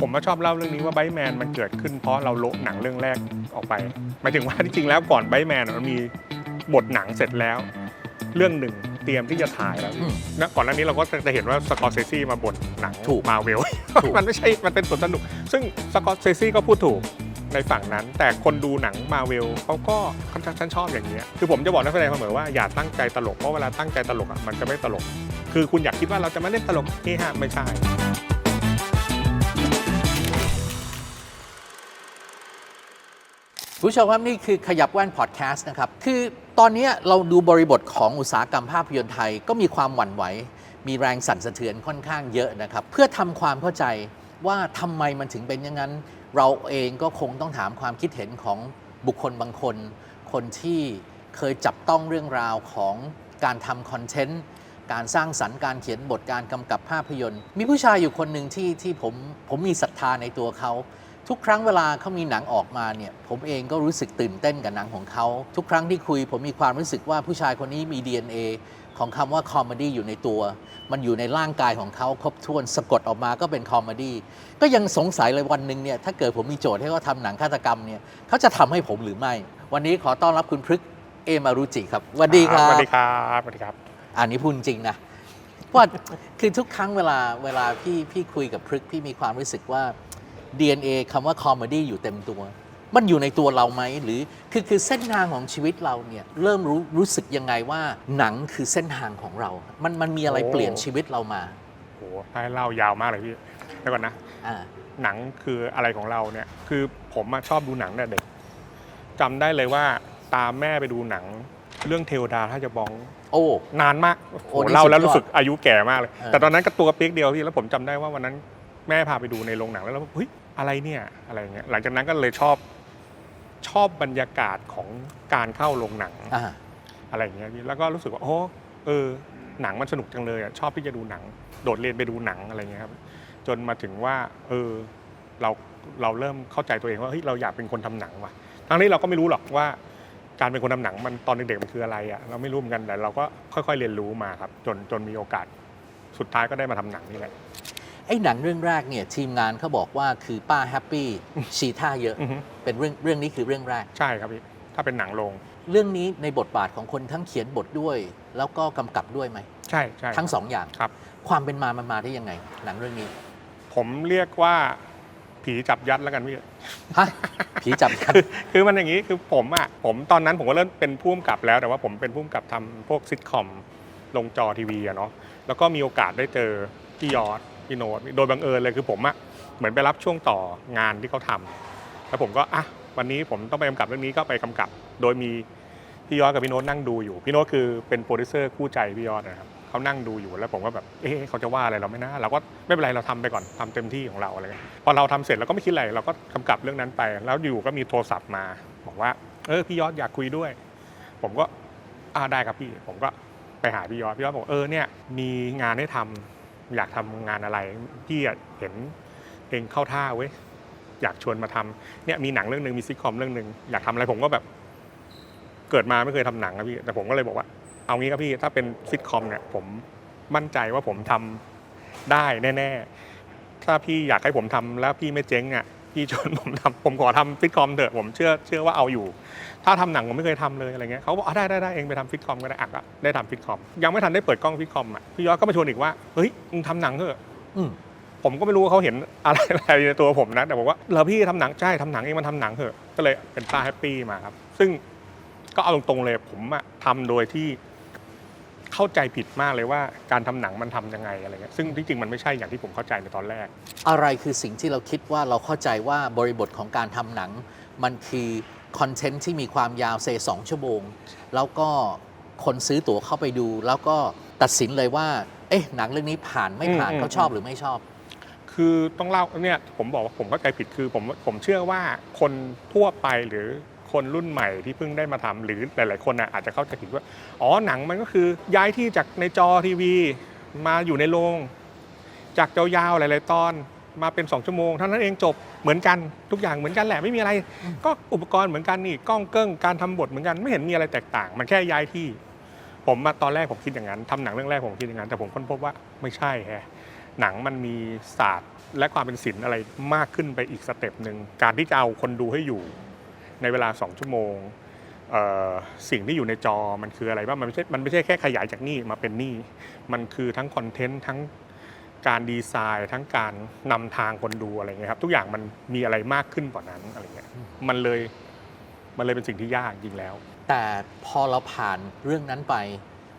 ผมมาชอบเล่าเรื่องนี้ว่าไบแมนมันเกิดขึ้นเพราะเราโละหนังเรื่องแรกออกไปหมายถึงว่าที่จริงแล้วก่อนไบแมนมันมีบทหนังเสร็จแล้ว เรื่องหนึ่งเตรียมที่จะถ่ายแล้วอืมนะก่อนหน้านี้เราก็จะเห็นว่าสกอร์เซซี่มาบทหนังถูกมาเวลถูกมันไม่ใช่มันเป็นสวนสนุก ซึ่งสกอร์เซซี่ก็พูดถูกในฝั่งนั้น แต่คนดูหนังมาเวลเขาก็ค่อนข้างฉันชอบอย่างนี้ยคือผมจะบอกนักแสดงเสมอว่าอย่าตั้งใจตลกเพราะเวลาตั้งใจตลกอะมันจะไม่ตลก คือคุณอยากคิดว่าเราจะมาเล่นตลกเฮฮาไม่ใช่ ผู้ชมครับนี่คือขยับแว่นพอดแคสต์นะครับ คือตอนนี้เราดูบริบทของอุตสาหกรรมภาพยนตร์ไทย ก็มีความหวั่นไหว มีแรงสั่นสะเทือนค่อนข้างเยอะนะครับ เพื่อทำความเข้าใจว่าทำไมมันถึงเป็นอย่างนั้น เราเองก็คงต้องถามความคิดเห็นของบุคคลบางคน คนที่เคยจับต้องเรื่องราวของการทำคอนเทนต์การสร้างสรรค์การเขียนบทการกำกับภาพยนตร์ มีผู้ชายอยู่คนหนึ่งที่ที่ผมผมมีศรัทธาในตัวเขา ทุกครั้งเวลาเขามีหนังออกมาเนี่ยผมเองก็รู้สึกตื่นเต้นกับหนังของเขาทุกครั้งที่คุยผมมีความรู้สึกว่าผู้ชายคนนี้มี DNA ของคำว่าคอมเมดี้อยู่ในตัว มันอยู่ในร่างกายของเขาครบถ้วนสะกดออกมาก็เป็นคอมเมดี้ก็ยังสงสัยเลยวันหนึ่งเนี่ยถ้าเกิดผมมีโจทย์ให้เขาทำหนังฆาตกรรมเนี่ยเขาจะทำให้ผมหรือไม่ วันนี้ขอต้อนรับคุณพฤกษ์เอมารุจิครับสวัสดีครับสวัสดีครับสวัสดีครับ อันนี้พูดจริงนะว่าคือทุกครั้งเวลาเวลาพี่พี่คุยกับพฤกษ์พี่มีความรู้สึกว่า DNA คำว่าคอมเมดี้อยู่เต็มตัว มันอยู่ในตัวเราไหมหรือคือคือเส้นทางของชีวิตเราเนี่ยเริ่มรู้รู้สึกยังไงว่าหนังคือเส้นทางของเรา มันมันมีอะไรโอ้เปลี่ยนชีวิตเรามาโหให้เล่ายาวมากเลยพี่เดี๋ยวก่อนนะอ่าหนังคืออะไรของเราเนี่ยคือผมอะชอบดูหนังแต่เด็กจำได้เลยว่าตามแม่ไปดูหนังเรื่องเทวดาถ้าจะบ้อง โอ้ นานมากโอ้โหโอ้นี่เล่าแล้วสุดยอดรู้สึกอายุแก่มากเลย เออ แต่ตอนนั้นก็ตัวกระเปียกเดียวพี่แล้วผมจำได้ว่าวันนั้น แม่พาไปดูในโรงหนังแล้วเราเฮ้ยอะไรเนี่ยอะไรเงี้ยหลังจากนั้นก็เลยชอบชอบบรรยากาศของการเข้าโรงหนังอ่าอะไรอย่างเงี้ยพี่แล้วก็รู้สึกว่าโอ้เออ หนังมันสนุกจังเลยอะชอบที่จะดูหนัง โดดเรียนไปดูหนังอะไรเงี้ยครับจนมาถึงว่า เออเราเราเริ่มเข้าใจตัวเองว่าเฮ้ยเราอยากเป็นคนทำหนังว่ะทั้งนี้เราก็ไม่รู้หรอกว่า การเป็นคนทำหนังมันตอนเด็กๆมันคืออะไรอะเราไม่รู้เหมือนกันแต่เราก็ค่อยๆเรียนรู้มาครับ จนจนมีโอกาสสุดท้ายก็ได้มาทำหนังนี่แหละ ไอ้หนังเรื่องแรกเนี่ยทีมงานเขาบอกว่าคือป้าแฮปปี้ชีท่าเยอะ อือฮึเป็นเรื่องเรื่องนี้คือเรื่องแรก ใช่ครับพี่ถ้าเป็นหนังโรงเรื่องนี้ในบทบาทของคนทั้งเขียนบทด้วย แล้วก็กำกับด้วยไหม ใช่ใช่ ทั้งสองอย่างครับ ความเป็นมามันมาได้ยังไง หนังเรื่องนี้ผมเรียกว่าผีจับยัดแล้วกันพี่ ฮะ ผีจับกัน คือคือมันอย่างนี้คือผมอะผมตอนนั้นผมก็เริ่มเป็นผู้กำกับแล้วแต่ว่าผมเป็นผู้กำกับทำพวกซิทคอมลงจอทีวีอะเนาะแล้วก็มีโอกาสได้เจอพี่ยอด พี่โน้ตโดยบังเอิญเลยคือผมอะเหมือนไปรับช่วงต่องานที่เขาทำแล้วผมก็อะวันนี้ผมต้องไปกำกับเรื่องนี้ก็ไปกำกับ โดยมีพี่ยอดกับพี่โน้ตนั่งดูอยู่ พี่โน้ตคือเป็นโปรดิวเซอร์คู่ใจพี่ยอดนะครับเขานั่งดูอยู่แล้วผมก็แบบเอ๊ะเขาจะว่าอะไรเราไม่นะเราก็ไม่เป็นไรเราทำไปก่อนทำเต็มที่ของเราอะไรเงี้ยพอเราทำเสร็จเราก็ไม่คิดอะไรเราก็กำกับเรื่องนั้นไป แล้วอยู่ก็มีโทรศัพท์มา บอกว่า เออพี่ยอดอยากคุยด้วย ผมก็อ่าได้ครับพี่ ผมก็ไปหาพี่ยอดพี่ยอดบอกเออเนี่ยมีงานให้ทำ อยากทำงานอะไรพี่เห็นเองเข้าท่าเว้ยอยากชวนมาทำเนี่ยมีหนังเรื่องหนึ่งมีซิทคอมเรื่องหนึ่งอยากทำอะไรผมก็แบบ เกิดมาไม่เคยทำหนังครับพี่แต่ผมก็เลยบอกว่า เอางี้ครับพี่ถ้าเป็นซิทคอมเนี่ยผมมั่นใจว่าผมทำได้แน่ ๆ ถ้าพี่อยากให้ผมทำแล้วพี่ไม่เจ๊งอะ พี่ชวนผมทำผมขอทำซิทคอมเถอะผมเชื่อเชื่อว่าเอาอยู่ ถ้าทำหนังผมไม่เคยทำเลยอะไรเงี้ยเขาบอกอะได้ได้ได้เองไปทำฟิตคอมก็ได้อะก็ได้ทำฟิตคอมยังไม่ทันได้เปิดกล้องฟิตคอมอะพี่ยอดก็มาชวนอีกว่าเฮ้ยมึงทำหนังเถอะอืมผมก็ไม่รู้ว่าเขาเห็นอะไรอะไรในตัวผมนะแต่บอกว่าเหรอพี่ทำหนังใช่ทำหนังเองมันทำหนังเถอะก็เลยเป็นป้าแฮปปี้มาครับซึ่งก็เอาตรงๆเลยผมอะทำโดยที่ เข้าใจผิดมากเลยว่าการทำหนังมันทำยังไงอะไรเงี้ยซึ่งที่จริงมันไม่ใช่อย่างที่ผมเข้าใจในตอนแรก อะไรคือสิ่งที่เราคิดว่าเราเข้าใจว่าบริบทของการทำหนัง มันคือคอนเทนต์ที่มีความยาวเซสองชั่วโมง แล้วก็คนซื้อตั๋วเข้าไปดู แล้วก็ตัดสินเลยว่า เอ๊ะหนังเรื่องนี้ผ่านไม่ผ่านอืมเขาชอบหรือไม่ชอบ คือต้องเล่าเนี่ยผมบอกว่าผมเข้าใจผิดคือผมผมเชื่อว่าคนทั่วไปหรือ คนรุ่นใหม่ที่เพิ่งได้มาทำหรือหลาย ๆ คนน่ะอาจจะเข้าใจผิดว่า อ๋อหนังมันก็คือย้ายที่จากในจอทีวี มาอยู่ในโรงจากยาวๆหลาย ๆ ตอนมาเป็น 2 ชั่วโมงเท่านั้นเองจบเหมือนกันทุกอย่างเหมือนกันแหละไม่มีอะไร ก็อุปกรณ์เหมือนกันนี่กล้องเกิ้งการทำบทเหมือนกันไม่เห็นมีอะไรแตกต่าง มันแค่ย้ายที่ ผมมาตอนแรกผมคิดอย่างนั้นทำหนังเรื่องแรกผมคิดอย่างนั้นแต่ผมค้นพบว่าไม่ใช่แฮะหนังมันมีศาสตร์และความเป็นศิลป์อะไรมากขึ้นไปอีกสเต็ปหนึ่งการที่จะเอาคนดูให้อยู่ ในเวลา 2 ชั่วโมงเอ่อสิ่งที่อยู่ในจอมันคืออะไรบ้างมันไม่ใช่มันไม่ใช่แค่ขยายจากนี่มาเป็นนี่ มันคือทั้งคอนเทนต์ทั้งการดีไซน์ ทั้งการนำทางคนดูอะไรเงี้ยครับทุกอย่างมันมีอะไรมากขึ้นกว่านั้นอะไรเงี้ยมันเลยมันเลยเป็นสิ่งที่ยากจริงแล้ว แต่พอเราผ่านเรื่องนั้นไป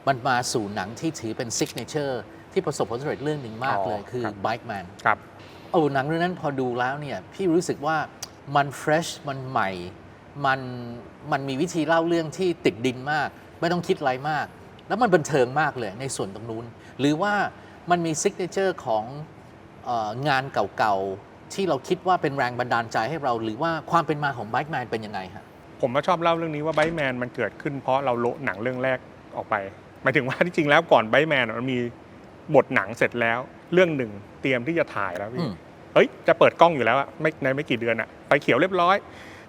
มันมาสู่หนังที่ถือเป็นซิกเนเจอร์ที่ประสบผลสำเร็จเรื่องหนึ่งมากอ๋อเลยคือครับ Bike Man ครับโอ้หนังเรื่องนั้นพอดูแล้วเนี่ยพี่รู้สึกว่ามันเฟรชมันใหม่ มันมันมีวิธีเล่าเรื่องที่ติดดินมาก ไม่ต้องคิดอะไรมาก แล้วมันบันเทิงมากเลยในส่วนตรงนู้น หรือว่ามันมีซิกเนเจอร์ของเอองานเก่าๆ ที่เราคิดว่าเป็นแรงบันดาลใจให้เรา หรือว่าความเป็นมาของ Bike Man เป็นยังไงฮะผมมาชอบเล่าเรื่องนี้ว่าไบแมนมันเกิดขึ้นเพราะเราโละหนังเรื่องแรกออกไปหมายถึงว่าที่จริงแล้วก่อนไบแมนมันมีบทหนังเสร็จแล้ว เรื่องหนึ่งเตรียมที่จะถ่ายแล้วอืพี่มเฮ้ยจะเปิดกล้องอยู่แล้วอะไม่ในไม่กี่เดือนอะไฟเขียวเรียบร้อย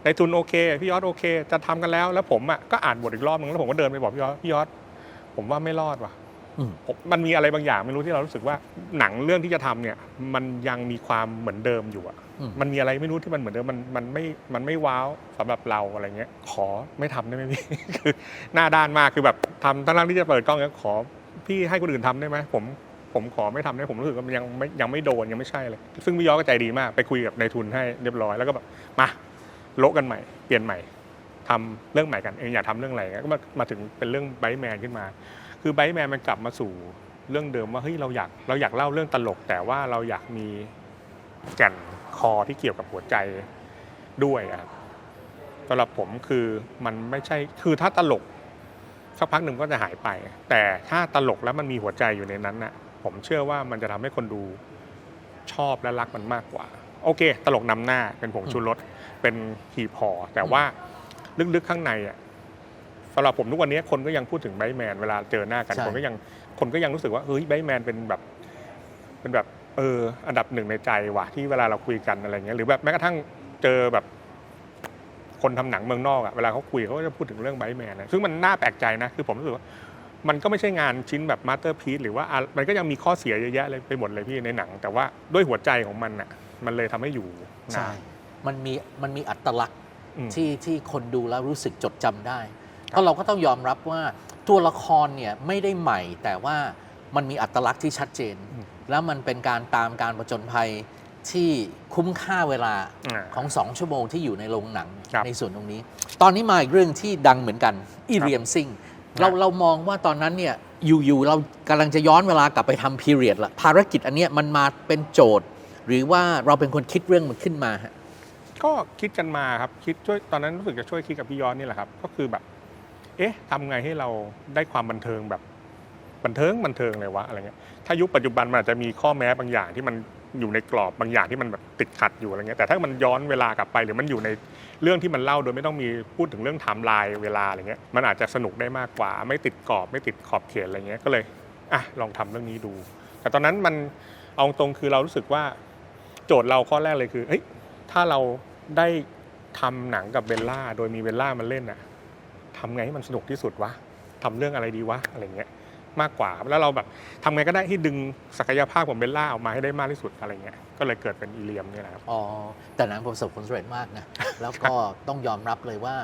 ในทุนโอเคพี่ยอดโอเค จะทำกันแล้ว แล้วผมอะก็อ่านบทอีกรอบนึงแล้วผมก็เดินไปบอกพี่ยอดพี่ยอดผมว่าไม่รอดว่ะอืมผมมันมีอะไรบางอย่างไม่รู้ที่เรารู้สึกว่าหนังเรื่องที่จะทำเนี่ย มันยังมีความเหมือนเดิมอยู่อะอืมมันมีอะไรไม่รู้ที่มันเหมือนเดิมมันมันไม่มันไม่ว้าวสำหรับเราอะไรเงี้ย ขอไม่ทำได้ไหมพี่คือหน้าด้านมากคือแบบทำทั้งๆที่จะเปิดกล้องแล้วขอพี่ให้คนอื่นทำได้ไหมผมผมขอไม่ทำได้ผมรู้สึกว่ามันยังไม่ยังไม่โดนยังไม่ใช่เลย ซึ่งพี่ยอดก็ใจดีมาก ไปคุยกับนายทุนให้เรียบร้อยแล้วก็แบบมา โละกันใหม่ เปลี่ยนใหม่ทำเรื่องใหม่กันเองอยากทำเรื่องอะไรก็มามาถึงเป็นเรื่องไบแมนขึ้นมา คือไบแมนมันกลับมาสู่เรื่องเดิมว่าเฮ้ยเราอยากเราอยากเล่าเรื่องตลก แต่ว่าเราอยากมีแก่นคอที่เกี่ยวกับหัวใจด้วยอะครับสำหรับผมคือมันไม่ใช่คือถ้าตลกสักพักหนึ่งก็จะหายไป แต่ถ้าตลกแล้วมันมีหัวใจอยู่ในนั้นน่ะ ผมเชื่อว่ามันจะทำให้คนดูชอบและรักมันมากกว่า โอเค ตลกนำหน้าเป็นผงชูรส เป็นขีพอแต่ว่าลึกๆข้างในอะสำหรับผมทุกวันนี้คนก็ยังพูดถึงไบแมนเวลาเจอหน้ากัน ใช่ คนก็ยังคนก็ยังรู้สึกว่าเฮ้ยไบแมนเป็นแบบ เป็นแบบเอออันดับหนึ่งในใจว่ะที่เวลาเราคุยกันอะไรเงี้ยหรือแบบแม้กระทั่งเจอแบบ คนทำหนังเมืองนอกอะเวลาเขาคุยเขาก็จะพูดถึงเรื่องไบแมนนะซึ่งมันน่าแปลกใจนะ คือผมรู้สึกว่า มันก็ไม่ใช่งานชิ้นแบบมาสเตอร์พี e หรือว่าอะมันก็ยังมีข้อเสียเยอะแยะเลยไปหมดเลยพี่ในหนัง แต่ว่าด้วยหัวใจของมันอะมันเลยทำให้อยู่ใช่นาน มันมีมันมีอัตลักษณ์อืมที่ที่คนดูแล้วรู้สึกจดจำได้เพราะเราก็ต้องยอมรับว่าตัวละครเนี่ยไม่ได้ใหม่ แต่ว่ามันมีอัตลักษณ์ที่ชัดเจนอืมแล้วมันเป็นการตามการประจนภัยที่คุ้มค่าเวลาอ่าของสองชั่วโมงที่อยู่ในโรงหนังครับในส่วนตรงนี้ ตอนนี้มาอีกเรื่องที่ดังเหมือนกันอีเรียมซิงเราครับเรามองว่าตอนนั้นเนี่ยอยู่ๆเรากำลังจะย้อนเวลากลับไปทำพีเรียดละภารกิจอันเนี้ยมันมาเป็นโจทย์ หรือว่าเราเป็นคนคิดเรื่องมันขึ้นมาฮะ ก็คิดกันมาครับคิดช่วยตอนนั้นรู้สึกจะช่วยคิดกับพี่ย้อนนี่แหละครับ ก็คือแบบ เอ๊ะทำไงให้เราได้ความบันเทิงแบบบันเทิงบันเทิงเลยวะอะไรเงี้ยถ้ายุคปัจจุบันมันอาจจะมีข้อแม้บางอย่างที่มันอยู่ในกรอบบางอย่างที่มันแบบติดขัดอยู่อะไรเงี้ยแต่ถ้ามันย้อนเวลากลับไปหรือมันอยู่ในเรื่องที่มันเล่าโดยไม่ต้องมีพูดถึงเรื่องไทม์ไลน์เวลาอะไรเงี้ยมันอาจจะสนุกได้มากกว่า ไม่ติดกรอบไม่ติดขอบเขตอะไรเงี้ยก็เลยอะลองทำเรื่องนี้ดู แต่ตอนนั้นมันเอาตรงคือเรารู้สึกว่า โจทย์เราข้อแรกเลยคือเฮ้ยถ้าเรา ได้ทำหนังกับเบลล่า โดยมีเบลล่ามันเล่นอะทำไงให้มันสนุกที่สุดวะทำเรื่องอะไรดีวะอะไรเงี้ยมากกว่าครับแล้วเราแบบทำไงก็ได้ที่ดึงศักยภาพของเบลล่าออกมาให้ได้มากที่สุดอะไรเงี้ยก็เลยเกิดเป็นอีเลียมเนี่ยนะครับอ๋อแต่หนังประสบผลสำเร็จมากนะแล้วก็ต้องยอมรับเลยว่า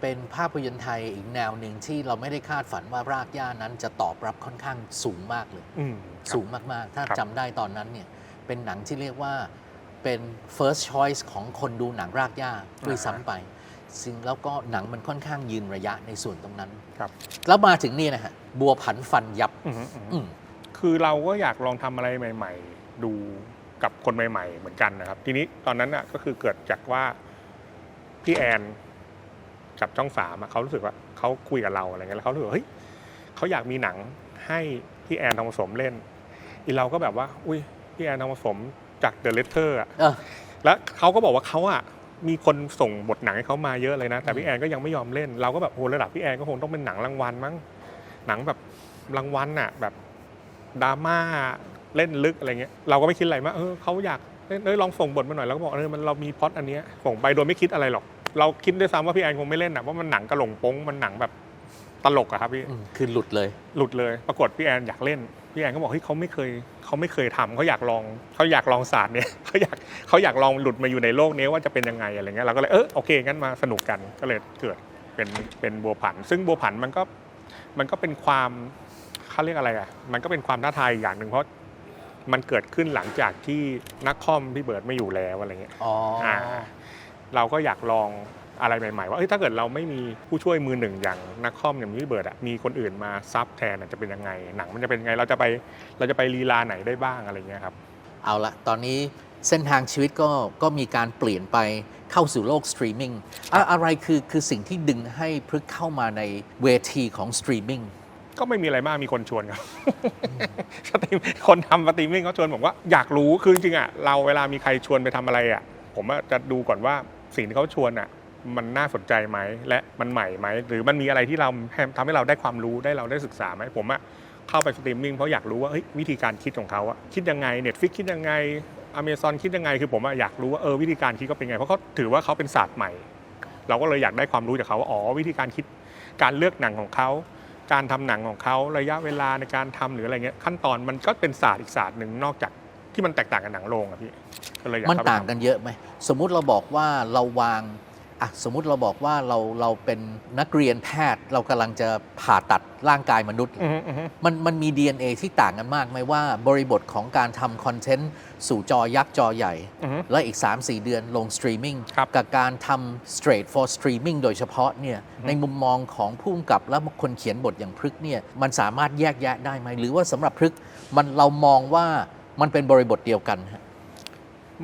เป็นภาพยนตร์ไทยอีกแนวหนึ่งที่เราไม่ได้คาดฝันว่ารากหญ้านั้นจะตอบรับค่อนข้างสูงมากเลยอืมสูงมากๆ ถ้าครับจำได้ตอนนั้นเนี่ยเป็นหนังที่เรียกว่า เป็น first choice ของคนดูหนังรากหญ้าด้วยซ้ำไป ซึ่งแล้วก็หนังมันค่อนข้างยืนระยะในส่วนตรงนั้น ครับ แล้วมาถึงนี่นะฮะ บัวผันฟันยับอืมอืมอืม คือเราก็อยากลองทำอะไรใหม่ ๆ ดูกับคนใหม่ ๆ เหมือนกันนะครับ ทีนี้ตอนนั้นอะก็คือเกิดจากว่าพี่แอนกับช่องสามอะเขารู้สึกว่าเขาคุยกับเราอะไรเงี้ยแล้วเขารู้สึกว่าเฮ้ยเขาอยากมีหนังให้พี่แอนทองผสมเล่นอีเราก็แบบว่า อุ้ยพี่แอนทองผสม จากเดอะเลเทอร์อะเออ แล้วเขาก็บอกว่าเขาอะมีคนส่งบทหนังให้เขามาเยอะเลยนะ แต่อืมพี่แอนก็ยังไม่ยอมเล่น เราก็แบบโหระดับพี่แอนก็คงต้องเป็นหนังรางวัลมั้งหนังแบบรางวัลอะแบบดราม่าเล่นลึกอะไรเงี้ยเราก็ไม่คิดอะไรมากเออเขาอยากเล่นเอ้ยลองส่งบทมาหน่อยแล้วก็บอกเออมันเรามีพล็อตอันเนี้ยส่งไปโดยไม่คิดอะไรหรอก เราคิดด้วยซ้ำว่าพี่แอนคงไม่เล่นอะว่ามันหนังกระหลงโป้งมันหนังแบบ ตตลกอะครับพี่อืมคือหลุดเลย หลุดเลย ปรากฏพี่แอนอยากเล่น พี่แอนก็บอกเฮ้ยเขาไม่เคยเขาไม่เคยทำเขาอยากลองเขาอยากลองศาสตร์เนี่ยเขาอยากเขาอยากลองหลุดมาอยู่ในโลกนี้ว่าจะเป็นยังไงอะไรเงี้ยเราก็เลยเออโอเคงั้นมาสนุกกันก็เลยเกิดเป็นเป็นบัวผัน ซึ่งบัวผันมันก็มันก็เป็นความเขาเรียกอะไรอะมันก็เป็นความท้าทายอย่างหนึ่งเพราะมันเกิดขึ้นหลังจากที่นักคอมพี่เบิร์ดไม่อยู่แล้วอะไรเงี้ยอ๋อออ่าเราก็อยากลอง อะไรใหม่ๆ ว่าเอ้ยถ้าเกิดเราไม่มีผู้ช่วยมือหนึ่งอย่างนักคอมอย่างพี่เบิร์ดอะมีคนอื่นมาซับแทนอะจะเป็นยังไง หนังมันจะเป็นยังไงเราจะไปเราจะไปลีลาไหนได้บ้างอะไรเงี้ยครับเอาละตอนนี้เส้นทางชีวิตก็ก็มีการเปลี่ยนไปเข้าสู่โลกสตรีมมิ่งอะอะไรคือคือสิ่งที่ดึงให้พฤกษ์เข้ามาในเวทีของสตรีมมิ่งก็ไม่มีอะไรมากมีคนชวนครับสตรีมคนทำสตรีมมิ่งเขาชวนผมว่าอยากรู้คือจริงๆอะเราเวลามีใครชวนไปทำอะไรอะผมอะจะดูก่อนว่าสิ่งที่เขาชวนอะ มันน่าสนใจไหมและมันใหม่ไหมหรือมันมีอะไรที่เราทำให้เราได้ความรู้ได้เราได้ศึกษาไหมผมอะเข้าไปสตรีมมิ่งเพราะอยากรู้ว่าวิธีการคิดของเขาอะคิดยังไงเน็ตฟิกคิดยังไงอเมซอนคิดยังไงคือผมอะอยากรู้ว่าเออวิธีการคิดก็เป็นไงเพราะเขาถือว่าเขาเป็นศาสตร์ใหม่ เราก็เลยอยากได้ความรู้จากเขาว่าอ๋อวิธีการคิดการเลือกหนังของเขาการทำหนังของเขาระยะเวลาในการทำหรืออะไรเงี้ยขั้นตอนมันก็เป็นศาสตร์อีกศาสตร์หนึ่งนอกจากที่มันแตกต่างกับหนังโรงอะพี่ก็เลยอยากมันต่างกันเยอะไหมสมมุติเราบอกว่าเราวาง อะสมมุติเราบอกว่าเราเราเป็นนักเรียนแพทย์เรากำลังจะผ่าตัดร่างกายมนุษย์ อือฮึอือฮึมันมันมี DNA ที่ต่างกันมากไหมว่าบริบทของการทำคอนเทนต์สู่จอยักษ์จอใหญ่ อือฮึแล้วอีก 3-4 เดือนลงสตรีมมิ่งครับกับการทำ straight for streaming โดยเฉพาะเนี่ยในมุมมองของผู้กำกับและคนเขียนบทอย่างพฤกษ์เนี่ยมันสามารถแยกแยะได้ไหม หรือว่าสำหรับพฤกษ์มันเรามองว่ามันเป็นบริบทเดียวกันฮะ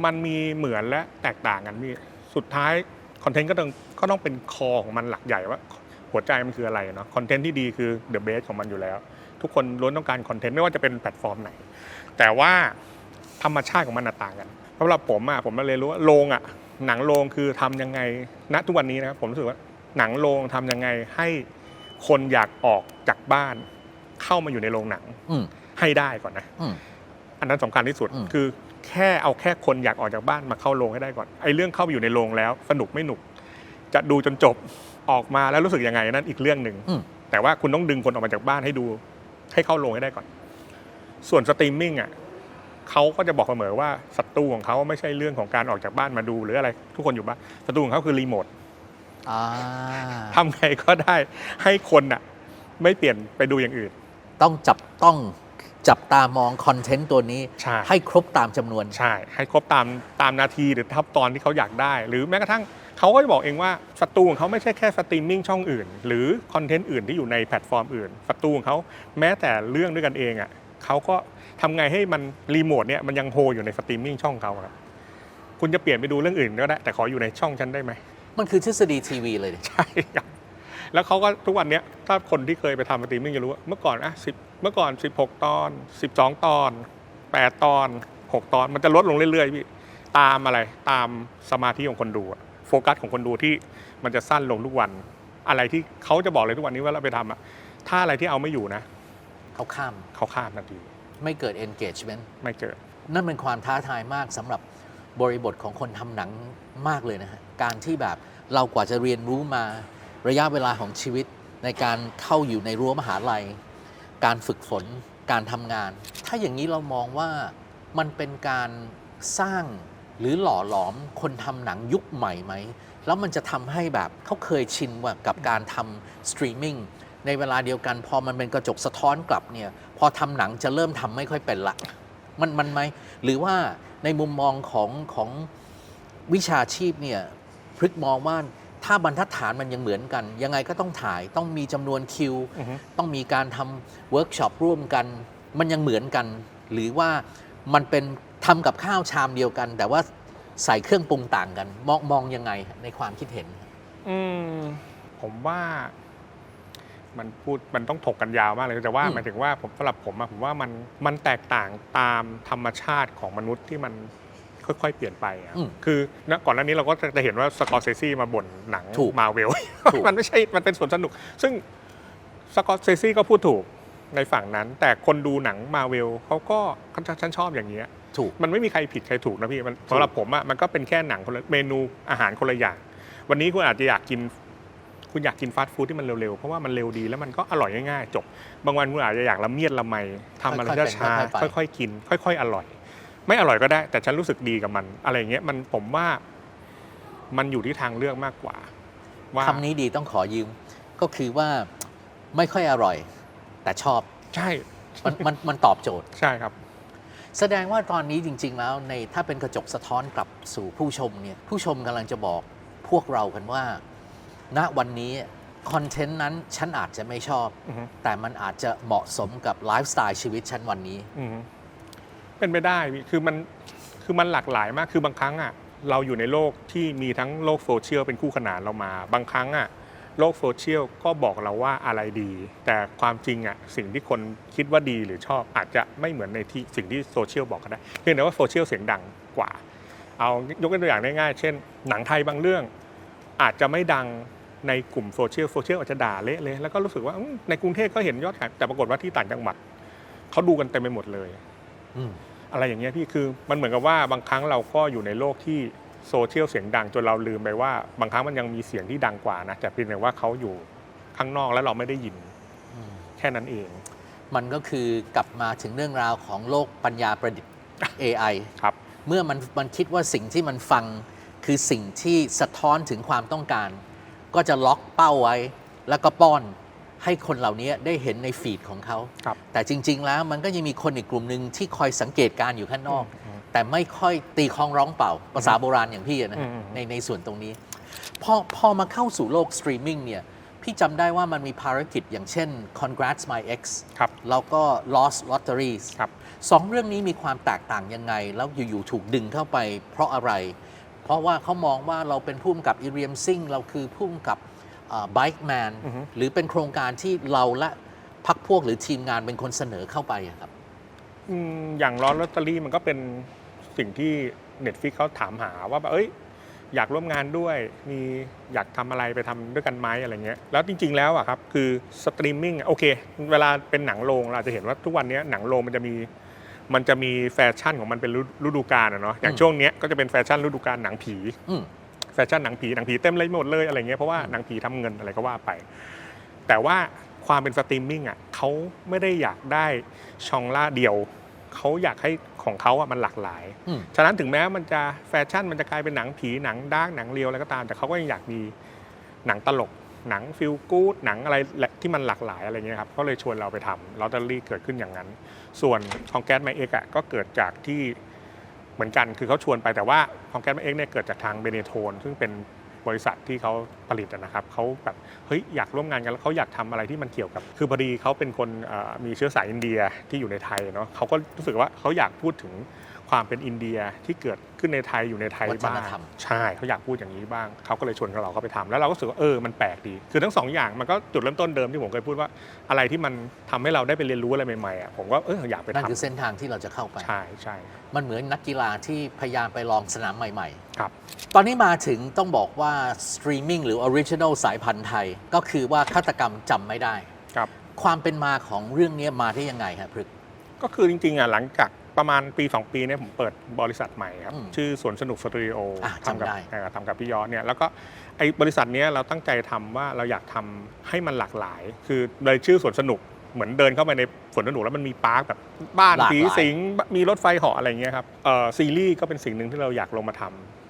มันมีเหมือนและแตกต่างกันพี่ สุดท้าย คอนเทนต์ก็ต้องก็ต้องเป็นคอของมันหลักใหญ่ว่า หัวใจมันคืออะไรเนาะคอนเทนต์ที่ดีคือเดอะเบสของมันอยู่แล้ว ทุกคนล้วนต้องการคอนเทนต์ไม่ว่าจะเป็นแพลตฟอร์มไหน แต่ว่าธรรมชาติของมันน่ะต่างกันสำหรับผมอะผมมาเรียนรู้ว่าโรงอะหนังโรงคือทำยังไงณทุกวันนี้นะครับผมรู้สึกว่าหนังโรงทำยังไงให้คนอยากออกจากบ้าน เข้ามาอยู่ในโรงหนังอืมให้ได้ก่อนนะอืมอันนั้นสำคัญที่สุดอืมคือ แค่เอาแค่คนอยากออกจากบ้านมาเข้าโรงให้ได้ก่อนไอ้เรื่องเข้าไปอยู่ในโรงแล้ว สนุกไม่หนุก จะดูจนจบออกมาแล้วรู้สึกยังไงนั่นอีกเรื่องหนึ่งอืมแต่ว่าคุณต้องดึงคนออกมาจากบ้านให้ดูให้เข้าโรงให้ได้ก่อน ส่วนสตรีมมิ่งอะเขาก็จะบอกเสมอว่าศัตรูของเขาไม่ใช่เรื่องของการออกจากบ้านมาดูหรืออะไร ทุกคนอยู่บ้านศัตรูของเขาคือรีโมทอ่าทำไงก็ได้ให้คนอะ ไม่เปลี่ยนไปดูอย่างอื่น ต้องจับต้อง จับตามองคอนเทนต์ตัวนี้ ใช่ ให้ครบตามจำนวน ใช่ ให้ครบตามตามนาทีหรือทับตอนที่เขาอยากได้ หรือแม้กระทั่งเขาก็จะบอกเองว่าศัตรูของเขาไม่ใช่แค่สตรีมมิ่งช่องอื่น หรือคอนเทนต์อื่นที่อยู่ในแพลตฟอร์มอื่นศัตรูของเขาแม้แต่เรื่องด้วยกันเองอะเขาก็ทำไงให้มันรีโมทเนี่ยมันยังโฮอยู่ในสตรีมมิ่งช่องเขาอะครับคุณจะเปลี่ยนไปดูเรื่องอื่นก็ได้แต่ขออยู่ในช่องฉันได้ไหมมันคือทฤษฎีทีวีเลยดิ ใช่ครับ แล้วเขาก็ทุกวันเนี้ยถ้าคนที่เคยไปทำสตรีมมิ่งจะรู้ว่าเมื่อก่อนอะสิเมื่อก่อน 16 ตอน 12 ตอน 8 ตอน 6 ตอน มันจะลดลงเรื่อยๆพี่ตามอะไรตามสมาธิของคนดูอะโฟกัสของคนดูที่มันจะสั้นลงทุกวัน อะไรที่เขาจะบอกเลยทุกวันนี้ว่าเราไปทำอะถ้าอะไรที่เอาไม่อยู่นะ เขาข้ามเขาข้ามทันทีไม่เกิด engagement ไม่เกิด นั่นเป็นความท้าทายมากสำหรับบริบทของคนทำหนังมากเลยนะฮะการที่แบบเรากว่าจะเรียนรู้มา ระยะเวลาของชีวิตในการเข้าอยู่ในรั้วมหาลัย การฝึกฝน การทำงาน ถ้าอย่างนี้เรามองว่ามันเป็นการสร้างหรือหล่อหลอมคนทำหนังยุคใหม่ไหม แล้วมันจะทำให้แบบเขาเคยชินกับการทำสตรีมมิ่งในเวลาเดียวกันพอมันเป็นกระจกสะท้อนกลับเนี่ย พอทำหนังจะเริ่มทำไม่ค่อยเป็นละ มันมันไหม หรือว่าในมุมมองของของวิชาชีพเนี่ยพฤกมองว่า ถ้าบรรทัดฐานมันยังเหมือนกัน ยังไงก็ต้องถ่ายต้องมีจำนวนคิว อือฮึ ต้องมีการทำเวิร์กช็อปร่วมกัน มันยังเหมือนกัน หรือว่ามันเป็นทำกับข้าวชามเดียวกัน แต่ว่าใส่เครื่องปรุงต่างกัน มองมองยังไงในความคิดเห็น อืมผมว่า มันพูดมันต้องถกกันยาวมากเลยแต่ว่าอืม หมายถึงว่าผมสำหรับผมอะผมว่ามันมันแตกต่างตามธรรมชาติของมนุษย์ที่มัน ค่อยๆ เปลี่ยนไปอะอืมคือณก่อนหน้านี้เราก็จะเห็นว่าสกอร์เซซี่มาบ่นหนังถูกมาเวล ถูก มันไม่ใช่ มันเป็นสวนสนุก ซึ่งสกอร์เซซี่ก็พูดถูกในฝั่งนั้น แต่คนดูหนังมาเวลเขาก็ฉันชอบอย่างเงี้ย ถูก มันไม่มีใครผิดใครถูกนะพี่มันสำหรับผมอะมันก็เป็นแค่หนังคนละเมนูอาหารคนละอย่าง วันนี้คุณอาจจะอยากกิน คุณอยากกินฟาสต์ฟู้ดที่มันเร็วๆ เพราะว่ามันเร็วดีแล้วมันก็อร่อยง่ายๆ จบ บางวันคุณอาจจะอยากละเมียดละไมทำอะไรค่อยๆเป็นช้าค่อยๆไป ๆค่อย ๆ กิน ค่อย ๆ อร่อย ไม่อร่อยก็ได้ แต่ฉันรู้สึกดีกับมัน อะไรอย่างเงี้ยมันผมว่ามันอยู่ที่ทางเลือกมากกว่า ว่าคำนี้ดีต้องขอยืม ก็คือว่าไม่ค่อยอร่อย แต่ชอบ ใช่มันมันมันตอบโจทย์ใช่ครับ แสดงว่าตอนนี้จริง ๆ แล้วในถ้าเป็นกระจกสะท้อนกลับสู่ผู้ชมเนี่ยผู้ชมกำลังจะบอกพวกเรากันว่า ณวันนี้คอนเทนต์นั้นฉันอาจจะไม่ชอบอือฮึแต่มันอาจจะเหมาะสมกับไลฟ์สไตล์ชีวิตฉันวันนี้อืม เป็นไปได้พี่คือมันคือมันหลากหลายมากคือบางครั้งอะเราอยู่ในโลกที่มีทั้งโลกโซเชียลเป็นคู่ขนานเรามา บางครั้งอะโลกโซเชียลก็บอกเราว่าอะไรดี แต่ความจริงอะสิ่งที่คนคิดว่าดีหรือชอบอาจจะไม่เหมือนในที่สิ่งที่โซเชียลบอกก็ได้เพียงแต่ว่าโซเชียลเสียงดังกว่า เอายกตัวอย่างง่ายๆเช่น หนังไทยบางเรื่อง อาจจะไม่ดังในกลุ่มโซเชียลโซเชียลอาจจะด่าเละเลยแล้วก็รู้สึกว่าในกรุงเทพก็เห็นยอดขายแต่ปรากฏว่าที่ต่างจังหวัดเขาดูกันเต็มไปหมดเลย อืมอะไรอย่างเงี้ยพี่คือมันเหมือนกับว่าบางครั้งเราก็อยู่ในโลกที่โซเชียลเสียงดังจนเราลืมไปว่า บางครั้งมันยังมีเสียงที่ดังกว่านะแต่เพียงแต่ว่าเขาอยู่ข้างนอกแล้วเราไม่ได้ยินอืมแค่นั้นเอง มันก็คือกลับมาถึงเรื่องราวของโลกปัญญาประดิษฐ์ AI ครับเมื่อมันมันคิดว่าสิ่งที่มันฟังคือสิ่งที่สะท้อนถึงความต้องการ ก็จะล็อกเป้าไว้แล้วก็ป้อน ให้คนเหล่านี้ได้เห็นในฟีดของเขาครับแต่จริง ๆ แล้วมันก็ยังมีคนอีกกลุ่มหนึ่งที่คอยสังเกตการณ์อยู่ข้างนอกอืมแต่ไม่ค่อยตีคล้องร้องเป่า ภาษาโบราณอย่างพี่อะนะอืมอืมในในส่วนตรงนี้ พอพอมาเข้าสู่โลกสตรีมมิ่งเนี่ยพี่จำได้ว่ามันมีภารกิจอย่างเช่น Congrats My Ex ครับแล้วก็ Lost Lotteries ครับสองเรื่องนี้มีความแตกต่างยังไง แล้วอยู่ๆถูกดึงเข้าไปเพราะอะไร เพราะว่าเขามองว่าเราเป็นผู้กำกับอีเรียมซิงเราคือผู้กำกับ ไบค์แมนอือฮึหรือเป็นโครงการที่เราและพักพวกหรือทีมงานเป็นคนเสนอเข้าไปอะครับ อืมอย่างร้อนลอตเตอรี่มันก็เป็นสิ่งที่ Netflix เขาถามหาว่าแบบเอ้ย อยากร่วมงานด้วย มีอยากทำอะไรไปทำด้วยกันไหมอะไรเงี้ย แล้วจริง ๆ แล้วอะครับ คือสตรีมมิ่งโอเค เวลาเป็นหนังโรงเราจะเห็นว่าทุกวันนี้หนังโรงมันจะมีมันจะมีแฟชั่นของมันเป็นฤฤดูกาลอะเนาะอย่างอืมช่วงเนี้ยก็จะเป็นแฟชั่นฤดูกาลหนังผี อืม แฟชั่นหนังผีหนังผีเต็มเลยหมดเลยอะไรเงี้ยเพราะว่าหนังผีทำเงินอะไรก็ว่าไป แต่ว่าความเป็นสตรีมมิ่งอะเขาไม่ได้อยากได้ช่องล่าเดียวเขาอยากให้ของเขาอะมันหลากหลายอืมฉะนั้นถึงแม้มันจะแฟชั่นมันจะกลายเป็นหนังผีหนังดาร์กหนังเรียวอะไรก็ตาม แต่เขาก็ยังอยากมีหนังตลกหนังฟิลกู๊ดหนังอะไรที่มันหลากหลายอะไรเงี้ยครับก็เลยชวนเราไปทำลอตเตอรี่เกิดขึ้นอย่างนั้น ส่วนของแก๊สไมเอ็กอะก็เกิดจากที่ เหมือนกันคือเขาชวนไปแต่ว่าของแก๊สไมเอ็กเนี่ยเกิดจากทางเบเนโทนซึ่งเป็นบริษัทที่เขาผลิตนะครับเขาแบบเฮ้ยอยากร่วมงานกันแล้วเขาอยากทำอะไรที่มันเกี่ยวกับ คือพอดีเขาเป็นคนมีเชื้อสายอินเดียที่อยู่ในไทยเนาะเขาก็รู้สึกว่าเขาอยากพูดถึง ความเป็นอินเดียที่เกิดขึ้นในไทยอยู่ในไทยวัฒบ้านงธรรมใช่เขาอยากพูดอย่างนี้บ้างเขาก็เลยชวนเราเข้าไปทำแล้วเราก็รู้สึกว่าเออมันแปลกดี คือทั้งสองอย่างมันก็จุดเริ่มต้นเดิมที่ผมเคยพูดว่าอะไรที่มันทำให้เราได้ไปเรียนรู้อะไรใหม่ๆอะผมก็เอออยากไปนั่นทำคือเส้นทางที่เราจะเข้าไปใช่ใช่มันเหมือนนักกีฬาที่พยายามไปลองสนามใหม่ครับๆตอนนี้มาถึงต้องบอกว่าสตรีมมิ่งหรือออริจิน l ลสายพันธุ์ไทย ก็คือว่าฆาตกรรมจำไม่ได้ครับความเป็นมาของเรื่องนี้มาได้ยังไงครับพฤกษ์ก็คือจริงๆอะหลังจาก ประมาณปี 2 ปีเนี่ยผมเปิดบริษัทใหม่ครับ อืมชื่อสวนสนุกสตูดิโออะทำกัจำได้ เอ่อทำกับพี่ยอดเนี่ยแล้วก็ไอ้บริษัทเนี้ยเราตั้งใจทำว่าเราอยากทำให้มันหลากหลาย คือเลยชื่อสวนสนุกเหมือนเดินเข้าไปในสวนสนุกแล้วมันมีปาร์คแบบบ้านหลากหลาย ผีสิงมีรถไฟเหาะอะไรเงี้ยครับเอ่อซีรีส์ก็เป็นสิ่งหนึ่งที่เราอยากลงมาทำ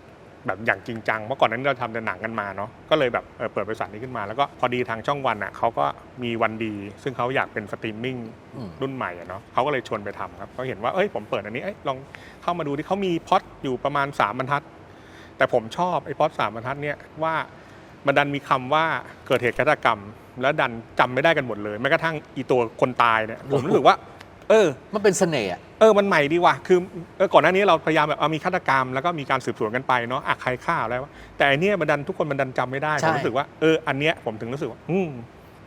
แบบอย่างจริงจังเพราะก่อนหนานั้นเราทำแต่หนังกันมาเนาะก็เลยแบบเอ่อเปิดบริษัทนี้ขึ้นมาแล้วก็พอดีทางช่องวันอะเขาก็มีวันดี ซึ่งเขาอยากเป็นสตรีมมิ่งอืมรุ่นใหม่อะเนาะเขาก็เลยชวนไปทำครับเขาเห็นว่าเอ้ยผมเปิดอันนี้เอ้ยลองเข้ามาดูที่เขามีพล็อดอยู่ประมาณ3บรรทัด แต่ผมชอบไอ้พล็อดสามบรรทัดเนี่ยว่ามันดันมีคำว่าเกิดเหตุฆาตกรรม แล้วดันจำไม่ได้กันหมดเลยแม้กระทั่งอีตัวคนตายเนี่ยผมรู้สึกว่า เออ มันเป็นเสน่ห์อะ เออ มันใหม่ดีว่ะ คือเออก่อนหน้านี้เราพยายามแบบเอามีฆาตกรรม แล้วก็มีการสืบสวนกันไปเนาะอะใครฆ่าอะไรวะแต่อันเนี้ยมันดันทุกคนมันดันจำไม่ได้ ใช่ ผมรู้สึกว่า เออ อันเนี้ยผมถึงรู้สึกว่า อืม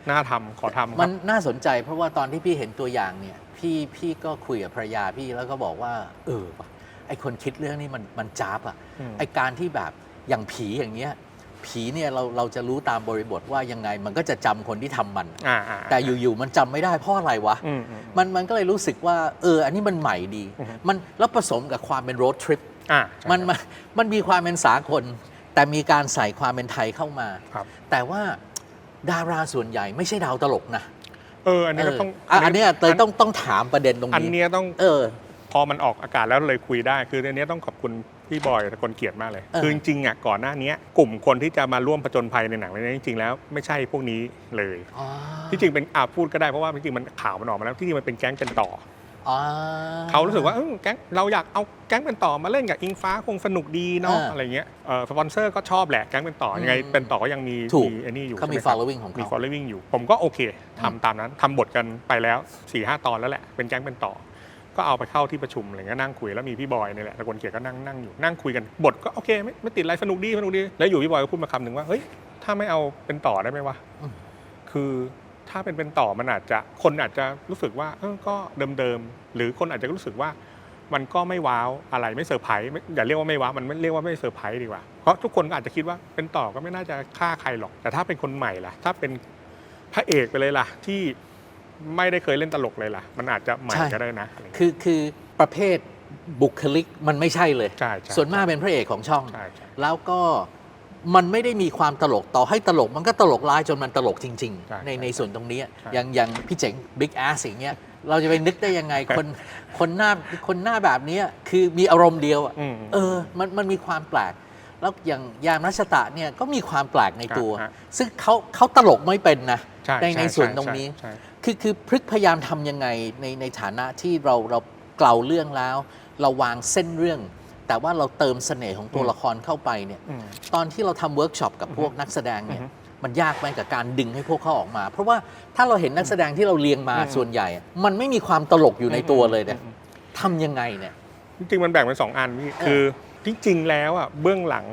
น่าทำขอทำคมัรับนน่าสนใจเพราะว่าตอนที่พี่เห็นตัวอย่างเนี่ยพี่พี่ก็คุยกับภรรยาพี่แล้วก็บอกว่า เออว่ะไอคนคิดเรื่องนี้มันมันจ้าบอะอืม ไอการที่แบบอย่างผีอย่างเงี้ย ผีเนี่ยเราเราจะรู้ตามบริบทว่ายังไงมันก็จะจำคนที่ทำมัน อ่าอ่า แต่อยู่ๆมันจำไม่ได้เพราะอะไรวะ อืมอืมมันมันก็เลยรู้สึกว่าเอออันนี้มันใหม่ดี อือฮึ มันแล้วผสมกับความเป็นโรดทริป อ่าใช่มันครับ มันมันมีความเป็นสากล แต่มีการใส่ความเป็นไทยเข้ามา ครับ แต่ว่าดาราส่วนใหญ่ไม่ใช่ดาวตลกนะเอออันนี้ก็ต้องเอออันเนี้ยเตยต้องต้องถามประเด็นตรงอันนี้ เนี้ยต้องเออ พอมันออกอากาศแล้วเลยคุยได้ คืออันเนี้ยต้องขอบคุณ พี่บอยตะกลเกียรติมากเลย เออ คือจริงๆอะก่อนหน้าเนี้ยกลุ่มคนที่จะมาร่วมผจญภัยในหนังเรื่องนี้จริงๆแล้วไม่ใช่พวกนี้เลย อ๋อที่จริงเป็นอาพูดก็ได้เพราะว่าจริงๆมันข่าวมันออกมาแล้วที่จริงมันเป็นแก๊งเป็นต่ออ๋อเขารู้สึกว่าเออแก๊งเราอยากเอาแก๊งเป็นต่อมาเล่นกับอิงฟ้าคงสนุกดีเนาะเออออะไรเงี้ยเออสปอนเซอร์ก็ชอบแหละแก๊งเป็นต่อยังไงอืมเป็นต่อก็ยังมีถูก มีไอ้นี่อยู่เขามี ใช่ไหครับ following ของมี เขา following อยู่ ผมก็โอเคทำตามนั้นทำบทกันไปแล้ว4ี่ห้าตอนแล้วแหละ เป็นแก๊งเป็นต่อ ก็เอาไปเข้าที่ประชุมอะไรเงี้ยนั่งคุยแล้วมีพี่บอยนี่แหละตะกลเกียรติก็นั่งนั่งอยู่นั่งคุยกันบทก็โอเคไม่ไม่ติดอะไรสนุกดีสนุกดีแล้วอยู่พี่บอยก็พูดมาคำหนึ่งว่าเฮ้ยถ้าไม่เอาเป็นต่อได้ไหมวะอืมคือถ้าเป็นเป็นต่อมันอาจจะคนอาจจะรู้สึกว่าเออก็เดิมๆหรือคนอาจจะรู้สึกว่ามันก็ไม่ว้าวอะไรไม่เซอร์ไพรส์ไม่อย่าเรียกว่าไม่ว้าวมันไม่เรียกว่าไม่เซอร์ไพรส์ดีกว่าเพราะทุกคนก็อาจจะคิดว่าเป็นต่อก็ไม่น่าจะฆ่าใครหรอก แต่ถ้าเป็นคนใหม่ล่ะ ถ้าเป็นพระเอกไปเลยล่ะที่ ไม่ได้เคยเล่นตลกเลยล่ะ มันอาจจะใหม่ใช่ก็ได้นะอะไรเงี้ยคือคือประเภทบุคลิกมันไม่ใช่เลยใช่ใช่ส่วนมากเป็นพระเอกของช่องใช่ใช่แล้วก็มันไม่ได้มีความตลกต่อให้ตลกมันก็ตลกร้ายจนมันตลกจริงใช่ๆในใช่ในส่วนตรงนี้ใช่อย่างอย่างพี่เจ๋งบิ๊กแอสอย่างเงี้ยเราจะไปนึกได้ยังไงคนคนหน้าคนหน้าแบบเนี้ยคือมีอารมณ์เดียวอะอืมเออมันมันมีความแปลก แล้วอย่างยามรัชตะเนี่ยก็มีความแปลกในตัวฮะซึ่งเขาเขาตลกไม่เป็นนะใช่ในในช่ส่วนช่ตรงนี้ใช่ คือคือพฤกษ์พยายามทำยังไงในในฐานะที่เราเราเกล่าเรื่องแล้ว เราวางเส้นเรื่อง แต่ว่าเราเติมเสน่ห์ของตัวละครเข้าไปเนี่ยอืม ตอนที่เราทำเวิร์กช็อปกับพวกนักแสดงเนี่ยอือฮึมันยากไหมกับการดึงให้พวกเขาออกมา เพราะว่าถ้าเราเห็นนักแสดงที่เราเรียงมาอืมส่วนใหญ่อะมันไม่มีความตลกอยู่ในตัวเลยเนี่ยอืมทำยังไงเนี่ย จริงๆมันแบ่งเป็นสองอันพี่เออคือจริงๆแล้วอะเบื้องหลัง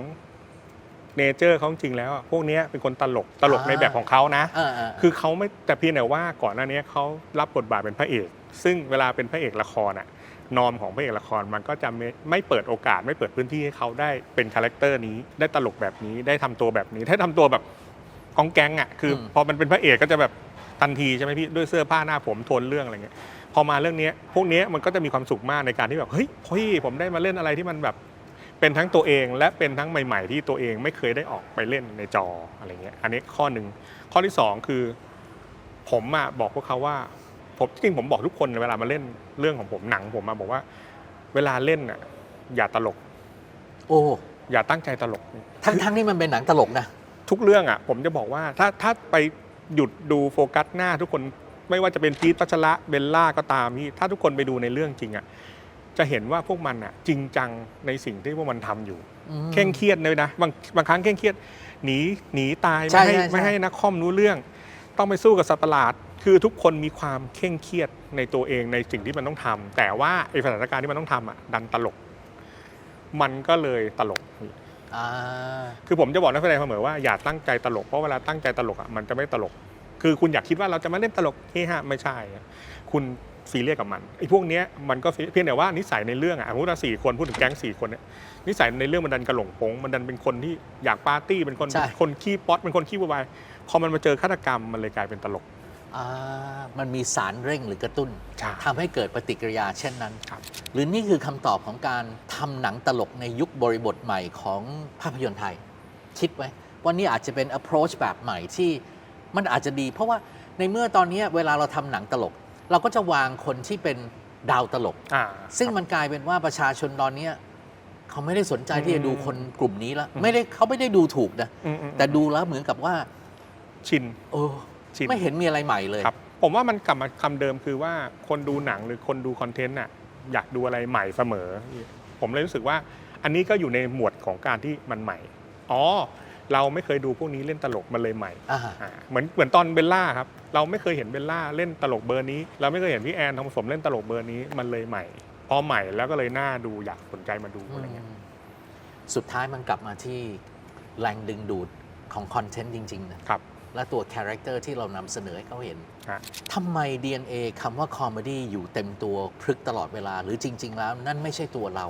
เนเจอร์เขาจริงๆแล้วอะพวกเนี้ยเป็นคนตลกตลกในแบบของเขานะ เออเออคือเขาไม่แต่เพียงแต่ว่าก่อนหน้านี้เขารับบทบาทเป็นพระเอก ซึ่งเวลาเป็นพระเอกละครอะนอมของพระเอกละครมันก็จะไม่ไม่เปิดโอกาสไม่เปิดพื้นที่ให้เขาได้เป็นคาแรคเตอร์นี้ได้ตลกแบบนี้ได้ทำตัวแบบนี้ถ้าทำตัวแบบกองแก๊งอะคืออม พอมันเป็นพระเอกก็จะแบบทันทีใช่ไหมพี่ด้วยเสื้อผ้าหน้าผมโทนเรื่องอะไรเงี้ยพอมาเรื่องเนี้ยพวกเนี้ยมันก็จะมีความสุขมากในการที่แบบเฮ้ยพี่ผมได้มาเล่นอะไรที่มันแบบ เป็นทั้งตัวเองและเป็นทั้งใหม่ ๆ ที่ตัวเองไม่เคยได้ออกไปเล่นในจออะไรเงี้ยอันนี้ข้อหนึ่งข้อที่สองคือ ผมอะบอกพวกเขาว่าผมจริงๆผมบอกทุกคนเวลามาเล่นเรื่องของผมหนังผมมาบอกว่า เวลาเล่นอะอย่าตลก โอ้อย่าตั้งใจตลก ทั้งทั้งที่มันเป็นหนังตลกนะทุกเรื่องอะผมจะบอกว่าถ้าถ้าไปหยุดดูโฟกัสหน้าทุกคนไม่ว่าจะเป็นพีทพัชระเบลล่าก็ตามนี่ถ้าทุกคนไปดูในเรื่องจริงอะ จะเห็นว่าพวกมันอะจริงจังในสิ่งที่พวกมันทำอยู่อืมเคร่งเครียดเลยนะบางบางครั้งเคร่งเครียดหนีหนีตายใช่ไม่ให้ใช่ใช่ไม่ให้นักคอมรู้เรื่อง ต้องไปสู้กับสัตว์ประหลาด คือทุกคนมีความเคร่งเครียดในตัวเองในสิ่งที่มันต้องทำแต่ว่าไอ้สถานการณ์ที่มันต้องทำอะดันตลก มันก็เลยตลกอ่าคือผมจะบอกนักแสดงเสมอว่าอย่าตั้งใจตลกเพราะเวลาตั้งใจตลกอะมันจะไม่ตลก คือคุณอยากคิดว่าเราจะมาเล่นตลกเฮฮาไม่ใช่อะคุณ ซีเรียสกับมันไอ้พวกเนี้ยมันก็เพียงแต่ว่านิสัยในเรื่องอะสมมติเราสี่คนพูดถึงแก๊งสี่คนเนี่ยนิสัยในเรื่องมันดันกระหลงโปงมันดันเป็นคนที่อยากปาร์ตี้เป็นคนใช่ คนขี้ป๊อตเป็นคนขี้บวายพอมันมาเจอฆาตกรรมมันเลยกลายเป็นตลก อ่ามันมีสารเร่งหรือกระตุ้นใช่ ทำให้เกิดปฏิกิริยาเช่นนั้น ครับ หรือนี่คือคำตอบของการทำหนังตลกในยุคบริบทใหม่ของภาพยนตร์ไทย คิดไว้ว่านี่อาจจะเป็น approach แบบใหม่ที่มันอาจจะดี เพราะว่าในเมื่อตอนนี้เวลาเราทำหนังตลก เราก็จะวางคนที่เป็นดาวตลก อ่า ซึ่งครับมันกลายเป็นว่าประชาชนตอนเนี้ยเขาไม่ได้สนใจที่จะดูอืมคนกลุ่มนี้แล้วอืมไม่ได้เขาไม่ได้ดูถูกนะอืมอืม แต่ดูแล้วเหมือนกับว่า ชิน โอ้ชิน ไม่เห็นมีอะไรใหม่เลย ครับ ผมว่ามันกลับมาคำเดิมคือว่าคนดูหนังหรือคนดูคอนเทนต์น่ะอยากดูอะไรใหม่เสมอ ผมเลยรู้สึกว่า อันนี้ก็อยู่ในหมวดของการที่มันใหม่ อ๋อ เราไม่เคยดูพวกนี้เล่นตลกมันเลยใหม่อ่าอ่าเหมือนเหมือนตอนเบลล่าครับเราไม่เคยเห็นเบลล่าเล่นตลกเบอร์นี้ เราไม่เคยเห็นพี่แอนทองผสมเล่นตลกเบอร์นี้มันเลยใหม่ พอใหม่แล้วก็เลยน่าดูอยากสนใจมาดูอะไรเงี้ยสุดท้ายมันกลับมาที่แรงดึงดูดของคอนเทนต์จริงๆนะครับ และตัวคาแรคเตอร์ที่เรานำเสนอให้เขาเห็นฮะทำไม DNA คำว่าคอมเมดี้อยู่เต็มตัวพลึกตลอดเวลา หรือจริง ๆ แล้วนั่นไม่ใช่ตัวเรา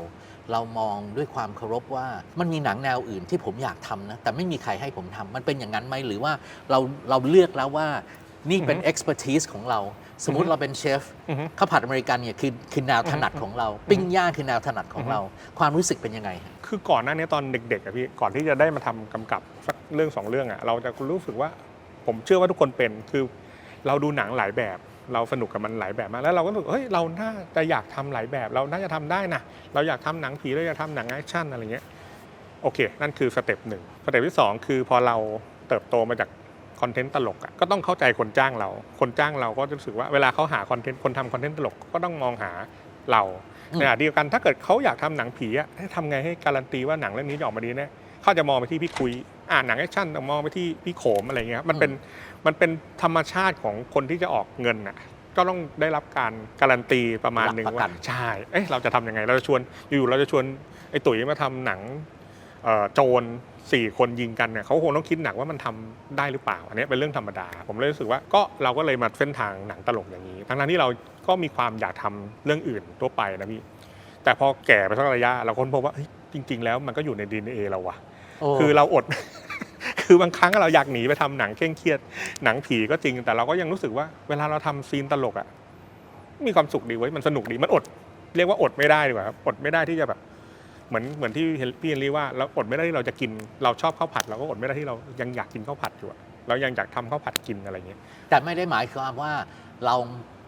เรามองด้วยความเคารพว่ามันมีหนังแนวอื่นที่ผมอยากทำนะ แต่ไม่มีใครให้ผมทำมันเป็นอย่างนั้นไหมหรือว่าเราเราเลือกแล้วว่านี่เป็น expertise ของเรา สมมุติเราเป็นเชฟอือฮึข้าวผัดอเมริกันเนี่ยคือคือแนวถนัดของเรา ปิ้งย่างคือแนวถนัดของเรา ความรู้สึกเป็นยังไงฮะคือก่อนหน้านี้ตอนเด็กๆอะพี่ก่อนที่จะได้มาทำกำกับสักเรื่องสองเรื่องอะเราจะรู้สึกว่า ผมเชื่อว่าทุกคนเป็นคือเราดูหนังหลายแบบเราสนุกกับมันหลายแบบมากแล้วเราก็รู้สึกเฮ้ยเราน่าจะอยากทำหลายแบบ เราน่าจะทำได้นะเราอยากทำหนังผีเราอยากทำหนังแอคชั่นอะไรเงี้ยโอเค นั่นคือสเต็ปหนึ่งสเต็ปที่สองคือพอเราเติบโตมาจากคอนเทนต์ตลกอะก็ต้องเข้าใจคนจ้างเรา คนจ้างเราก็จะรู้สึกว่าเวลาเขาหาคอนเทนต์คนทำคอนเทนต์ตลกก็ต้องมองหาเราอืมในขณะเดียวกันถ้าเกิดเขาอยากทำหนังผีอะให้ทำไงให้การันตีว่าหนังเรื่องนี้จะออกมาดีแน่เขาจะมองไปที่พี่คุย อ่านหนังแอคชั่นมองไปที่พี่โขมอะไรเงี้ยครับมันเป็นมันเป็นธรรมชาติของคนที่จะออกเงินอะก็ต้องได้รับการการันตีประมาณหนึ่งหลักประกัว่านใช่เอ๊ะเราจะทำยังไง เราจะชวนอยู่ๆเราจะชวนไอ้ตุ๋ยมาทำหนังเอ่อโจรสี่คนยิงกันเนี่ยเขาคงต้องคิดหนักว่ามันทำได้หรือเปล่า อันนี้เป็นเรื่องธรรมดา ผมเลยรู้สึกว่าก็เราก็เลยมาเส้นทางหนังตลกอย่างนี้ ทั้งนั้นที่เราก็มีความอยากทำเรื่องอื่นทั่วไปนะพี่แต่พอแก่ไปสักระยะเราค้นพบว่าเฮ้ยจริง ๆ แล้วมันก็อยู่ในดีเอเราว่ะโอ้ คือเราอด คือบางครั้งเราอยากหนีไปทำหนังเคร่งเครียด หนังผีก็จริง แต่เราก็ยังรู้สึกว่า เวลาเราทำซีนตลกอะมีความสุขดีเว้ยมันสนุกดีมันอด เรียกว่าอดไม่ได้ดีกว่าครับอดไม่ได้ที่จะแบบ เหมือนเหมือนที่พี่เฮนรี่ว่าเราอดไม่ได้ที่เราจะกินเราชอบข้าวผัด เราก็อดไม่ได้ที่เรายังอยากกินข้าวผัดอยู่อะเรายังอยากทำข้าวผัดกินอะไรอย่างเงี้ยแต่ไม่ได้หมายความว่าเรา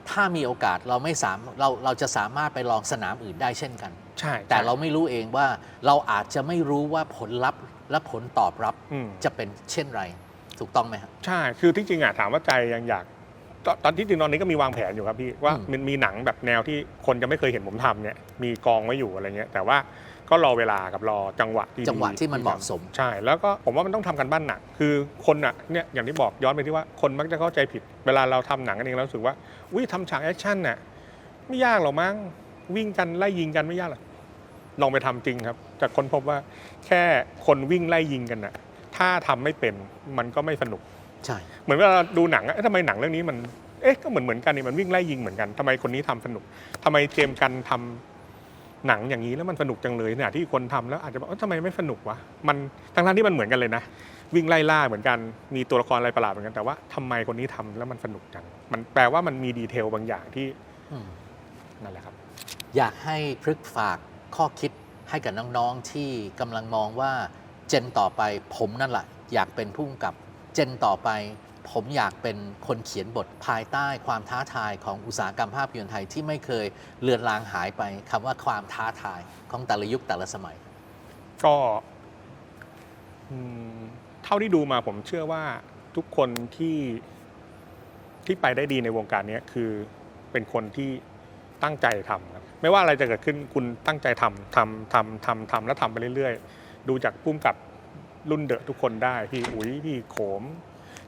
ถ้ามีโอกาสเราไม่สามเราเราจะสามารถไปลองสนามอื่นได้เช่นกัน ใช่แต่เราไม่รู้เองว่าเราอาจจะไม่รู้ว่าผลลัพธ์และผลตอบรับอืม จะเป็นเช่นไร ถูกต้องไหมครับ ใช่ คือที่จริงอะถามว่าใจยังอยาก ตอนตอนที่จริงตอนนี้ก็มีวางแผนอยู่ครับพี่ว่าอืม มันมีหนังแบบแนวที่คนจะไม่เคยเห็นผมทำเนี่ยมีกองไว้อยู่อะไรเงี้ยแต่ว่าก็รอเวลากับรอจังหวะที่ดีจังหวะที่มันเหมาะสม ใช่ แล้วก็ผมว่ามันต้องทำกันบ้านหนัก คือคนอะเนี่ยอย่างที่บอกย้อนไปที่ว่าคนมักจะเข้าใจผิด เวลาเราทำหนังกันเองเรารู้สึกว่าวิทำฉากแอคชั่นน่ะไม่ยากหรอกมั้ง วิ่งกันไล่ยิงกันไม่ยากหรอกลองไปทำจริงครับจากคนพบว่าแค่คนวิ่งไล่ยิงกันน่ะ ถ้าทำไม่เป็นมันก็ไม่สนุกใช่เหมือนเวลาเราดูหนังอะเอ๊ะทำไมหนังเรื่องนี้มันเอ๊ะก็เหมือนเหมือนกันนี่มันวิ่งไล่ยิงเหมือนกันทำไมคนนี้ทำสนุกทำไมเจมส์กันทำหนังอย่างนี้แล้วมันสนุกจังเลยเนี่ยที่คนทำแล้วอาจจะบอกเอ้ยทำไมไม่สนุกวะมันทั้งทั้งๆที่มันเหมือนกันเลยนะวิ่งไล่ล่าเหมือนกันมีตัวละครอะไรประหลาดเหมือนกันแต่ว่าทำไมคนนี้ทำแล้วมันสนุกจังมันแปลว่ามันมีดีเทลบางอย่างที่อืมนั่นแหละครับ อยากให้พฤกษ์ฝากข้อคิดให้กับน้องๆที่กำลังมองว่าเจนต่อไปผมนั่นแหละอยากเป็นผู้กำกับ เจนต่อไปผมอยากเป็นคนเขียนบทภายใต้ความท้าทายของอุตสาหกรรมภาพยนตร์ไทยที่ไม่เคยเลือนลางหายไปคำว่าความท้าทายของแต่ละยุคแต่ละสมัย ก็อืมเท่าที่ดูมาผมเชื่อว่าทุกคนที่ที่ไปได้ดีในวงการนี้คือเป็นคนที่ตั้งใจทำ ไม่ว่าอะไรจะเกิดขึ้นคุณตั้งใจทำทำทำทำทำแล้วทำไปเรื่อยๆ ดูจากพุ่มกับรุ่นเดอะทุกคนได้พี่อุ๋ยพี่โขม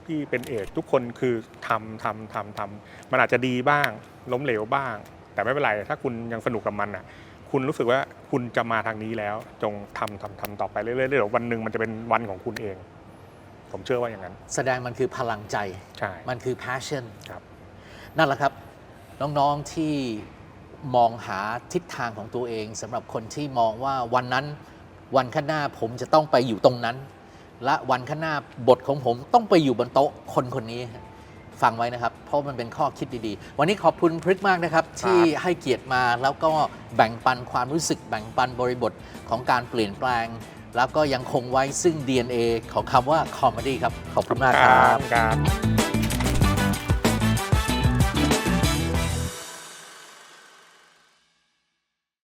พี่เป็นเอกทุกคนคือทำทำทำทำมันอาจจะดีบ้าง ล้มเหลวบ้าง แต่ไม่เป็นไร ถ้าคุณยังสนุกกับมันอะ คุณรู้สึกว่าคุณจะมาทางนี้แล้ว จงทำทำทำต่อไปเรื่อยๆเดี๋ยววันหนึ่งมันจะเป็นวันของคุณเอง ผมเชื่อว่าอย่างนั้น แสดงมันคือพลังใจ ใช่ มันคือ passion ครับ นั่นแหละครับ น้องๆที่ มองหาทิศทางของตัวเองสำหรับคนที่มองว่าวันนั้นวันข้างหน้าผมจะต้องไปอยู่ตรงนั้น และวันข้างหน้าบทของผมต้องไปอยู่บนโต๊ะคนคนนี้ฟังไว้นะครับ เพราะมันเป็นข้อคิดดีๆ วันนี้ขอบคุณพฤกมากนะครับ ที่ให้เกียรติมาแล้วก็แบ่งปันความรู้สึกแบ่งปันบริบทของการเปลี่ยนแปลง แล้วก็ยังคงไว้ซึ่ง DNA ของคำว่าคอมเมดี้ครับ ขอบคุณมากครับครับ